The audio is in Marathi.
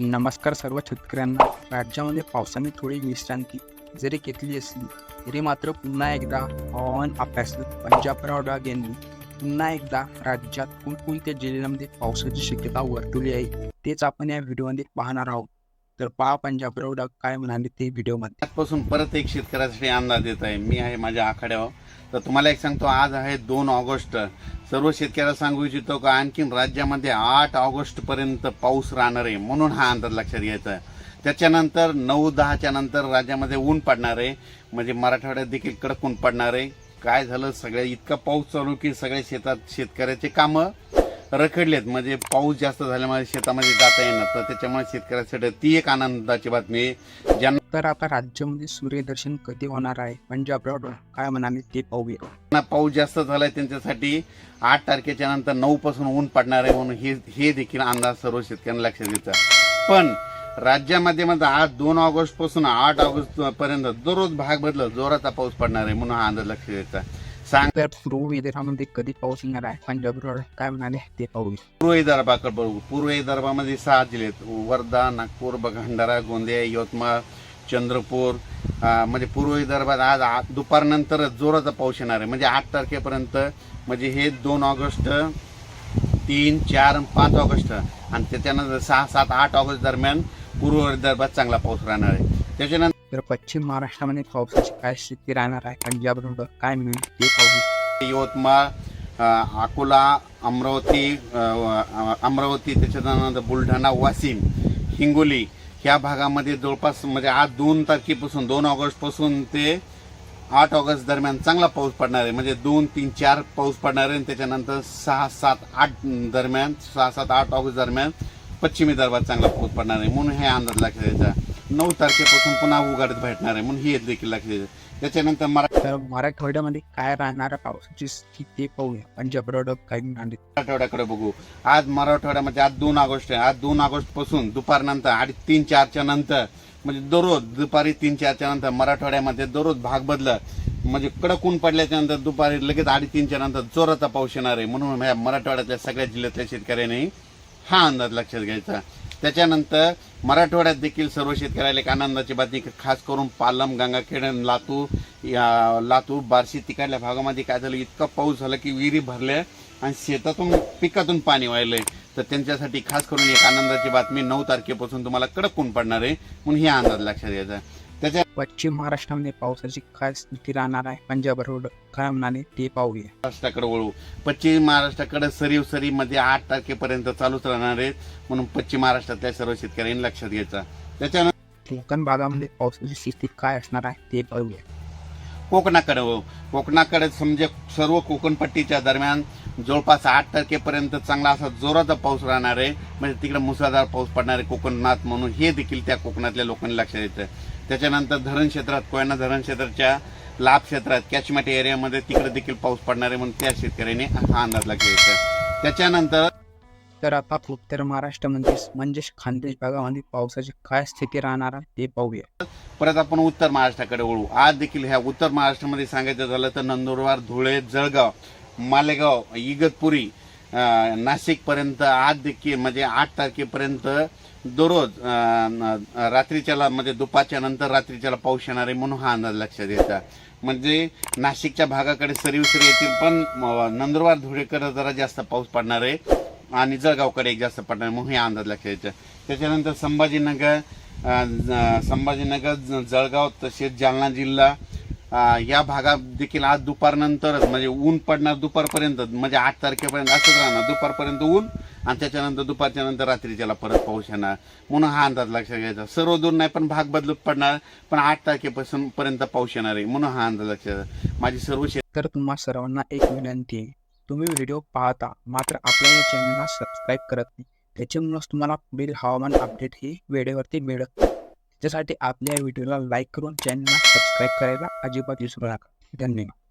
नमस्कार सर्व शेतकऱ्यांना. राज्यामध्ये पावसाने थोडी विश्रांती जरी घेतली असली तरी मात्र पुन्हा एकदा हवामान अभ्यासक पंजाबराव डाग यांनी पुन्हा एकदा राज्यात कोणकोणत्या जिल्ह्यांमध्ये पावसाची शक्यता वर्तवली आहे तेच आपण या व्हिडिओमध्ये पाहणार आहोत. तर पहा पंजाबराव डाग काय म्हणाले ते व्हिडिओमध्ये. आजपासून परत एक शेतकऱ्यासाठी अंदाज देत आहे. मी आहे माझ्या आखाड्यावर. तर तुम्हाला एक सांगतो आज आहे दोन ऑगस्ट. सर्व शेतकऱ्याला सांगू इच्छितो का आणखीन राज्यामध्ये आठ ऑगस्ट पर्यंत पाऊस राहणार आहे म्हणून हा अंदाज लक्षात घ्यायचा त्याच्यानंतर नऊ दहाच्या नंतर राज्यामध्ये ऊन पडणार आहे. म्हणजे मराठवाड्यात देखील कडक ऊन पडणार आहे. काय झालं? सगळ्या इतका पाऊस चालू की सगळ्या शेतात शेतकऱ्याचे कामं रखडलेत. म्हणजे पाऊस जास्त झाल्यामुळे शेतामध्ये जाता येणार तर त्याच्यामुळे शेतकऱ्यासाठी ती एक आनंदाची बातमी आहे. ज्यांना तर आता राज्यामध्ये सूर्यदर्शन कधी होणार आहे? पंजाबराव डाग काय म्हणाले ते पाहूया. पाऊस जास्त झालाय त्यांच्यासाठी आठ तारखेच्या नंतर नऊ पासून ऊन पडणार आहे म्हणून हे हे देखील अंदाज सर्व शेतकऱ्यांना लक्षात घ्यायचा पण राज्यामध्ये मध्ये आज दोन ऑगस्टपासून आठ ऑगस्ट पर्यंत दररोज भाग बदलत जोराचा पाऊस पडणार आहे म्हणून हा अंदाज लक्षात घ्यायचा सांग तर पूर्व विदर्भामध्ये कधी पाऊस येणार आहे. पंजाबराव डाग काय म्हणाले? ते पाहूया पूर्व विदर्भाकडे बघू पूर्व विदर्भामध्ये सहा जिल्हे वर्धा नागपूर भंडारा गोंदिया यवतमाळ चंद्रपूर म्हणजे पूर्व विदर्भात आज दुपारनंतर जोराचा पाऊस येणार आहे. म्हणजे आठ तारखेपर्यंत म्हणजे हे दोन ऑगस्ट तीन चार पाच ऑगस्ट. आणि त्याच्यानंतर सहा सात आठ ऑगस्ट दरम्यान पूर्व विदर्भात चांगला पाऊस राहणार आहे. त्याच्यानंतर तर पश्चिम महाराष्ट्रामध्ये पावसाची काय स्थिती राहणार आहे? पंजाबराव काय मिळून ते पाहू? यवतमाळ अकोला अमरावती अमरावती त्याच्यानंतर बुलढाणा वाशिम हिंगोली ह्या भागामध्ये जवळपास म्हणजे आज दोन तारखेपासून दोन ऑगस्टपासून ते आठ ऑगस्ट दरम्यान चांगला पाऊस पडणार आहे. म्हणजे दोन तीन चार पाऊस पडणार आहे आणि त्याच्यानंतर सहा सात आठ दरम्यान सहा सात आठ ऑगस्ट दरम्यान पश्चिमी दरबार चांगला पाऊस पडणार आहे. म्हणून हे अंदाज लागेल त्याचा नऊ तारखेपासून पुन्हा उघडत भेटणार आहे म्हणून हे देखील लक्षात त्याच्यानंतर मरा तर मराठवाड्यामध्ये काय राहणार पावसाची स्थिती पाहूया. पंजाबराव म्हणाले मराठवाड्याकडे बघू. आज मराठवाड्यामध्ये आज दोन ऑगस्ट आहे. आज दोन ऑगस्टपासून दुपारनंतर आणि तीन चारच्या नंतर म्हणजे दररोज दुपारी तीन चारच्या नंतर मराठवाड्यामध्ये दररोज भाग बदलत म्हणजे कडक ऊन पडल्याच्या नंतर दुपारी लगेच अडीच तीनच्या नंतर जोराचा पाऊस येणार आहे. म्हणून ह्या मराठवाड्यातल्या सगळ्या जिल्ह्यातल्या शेतकऱ्यांनी हा अंदाज लक्षात घ्यायचा. त्याच्यानंतर मराठवाड्यात देखील सर्व शेतकऱ्याला एक आनंदाची बातमी. खास करून पालम गंगाखेड लातू लातूर. या लातूर बार्शी तिकडल्या भागामध्ये काय झालं? इतका पाऊस झाला की विहिरी भरल्या आणि शेतातून पिकातून पाणी वाहिलंय. तर त्यांच्यासाठी खास करून एक आनंदाची बातमी. नऊ तारखेपासून तुम्हाला कडक ऊन पडणार आहे. म्हणून हे अंदाज लक्षात घ्यायचा. त्याच्या पश्चिम महाराष्ट्रामध्ये पावसाची काय स्थिती राहणार आहे. पंजाबराव डाग काय म्हणाले ते पाहूया महाराष्ट्राकडे वळू. पश्चिम महाराष्ट्राकडे सरीव सरीमध्ये आठ तारखेपर्यंत चालूच राहणार आहेत. म्हणून पश्चिम महाराष्ट्रातल्या सर्व शेतकऱ्यांनी लक्षात घ्यायचा. त्याच्यानंतर कोकण भागामध्ये पावसाची स्थिती काय असणार आहे ते पाहूया कोकणाकडे वळू. कोकणाकडे समजे सर्व कोकणपट्टीच्या दरम्यान जवळपास आठ तारखेपर्यंत चांगला असा जोराचा पाऊस राहणार आहे. म्हणजे तिकडे मुसळधार पाऊस पडणार आहे कोकणात म्हणून. हे देखील त्या कोकणातल्या लोकांनी लक्षात येतं त्याच्यानंतर धरण क्षेत्रात कोयना धरण क्षेत्राच्या लाभ क्षेत्रात कॅचमेट एरियामध्ये तिकडे देखील पाऊस पडणार आहे म्हणून त्या शेतकऱ्यांनी हा अंदाज घ्यायचा त्याच्यानंतर तर आता उत्तर महाराष्ट्रामध्ये म्हणजेच खानदेश भागामध्ये पावसाची काय स्थिती राहणार आहे ते पाहूया. परत आपण उत्तर महाराष्ट्राकडे वळू. आज देखील ह्या उत्तर महाराष्ट्रामध्ये सांगायचं झालं तर नंदुरबार धुळे जळगाव मालेगाव इगतपुरी नाशिकपर्यंत आठ देखील म्हणजे आठ तारखेपर्यंत दररोज रात्रीच्याला म्हणजे दुपारच्या नंतर रात्रीच्याला पाऊस येणार आहे म्हणून हा अंदाज लक्षात घ्यायचा म्हणजे नाशिकच्या भागाकडे सरीवसरी येतील पण नंदुरबार धुळेकडे जरा जास्त पाऊस पडणार आहे आणि जळगावकडे एक जास्त पडणार आहे म्हणून हे अंदाज लक्षात घ्यायचा त्याच्यानंतर संभाजीनगर संभाजीनगर ज- जळगाव तसेच जालना जिल्हा या भागात देखील आज दुपारनंतरच म्हणजे ऊन पडणार दुपारपर्यंत म्हणजे आठ तारखेपर्यंत असंच राहणार. दुपारपर्यंत ऊन आणि त्याच्यानंतर दुपारच्या नंतर रात्री त्याला परत पाऊस येणार. म्हणून हा अंदाज लक्षात घ्यायचा. सर्व दूर नाही पण भाग बदलत पडणार. पण आठ तारखेपासून पर्यंत पाऊस येणार आहे. म्हणून हा अंदाज लक्षात माझी सर्व शेतकरी तर तुम्हा सर्वांना एक विनंती आहे. तुम्ही व्हिडिओ पाहता मात्र आपल्या या चॅनलला सबस्क्राईब करत नाही. त्याच्यामुळेच तुम्हाला पुढील हवामान अपडेट ही वेळेवरती मिळत त्यासाठी आपल्या व्हिडिओला लाईक करून चॅनलला सबस्क्राईब करायला अजिबात विसरू नका. धन्यवाद.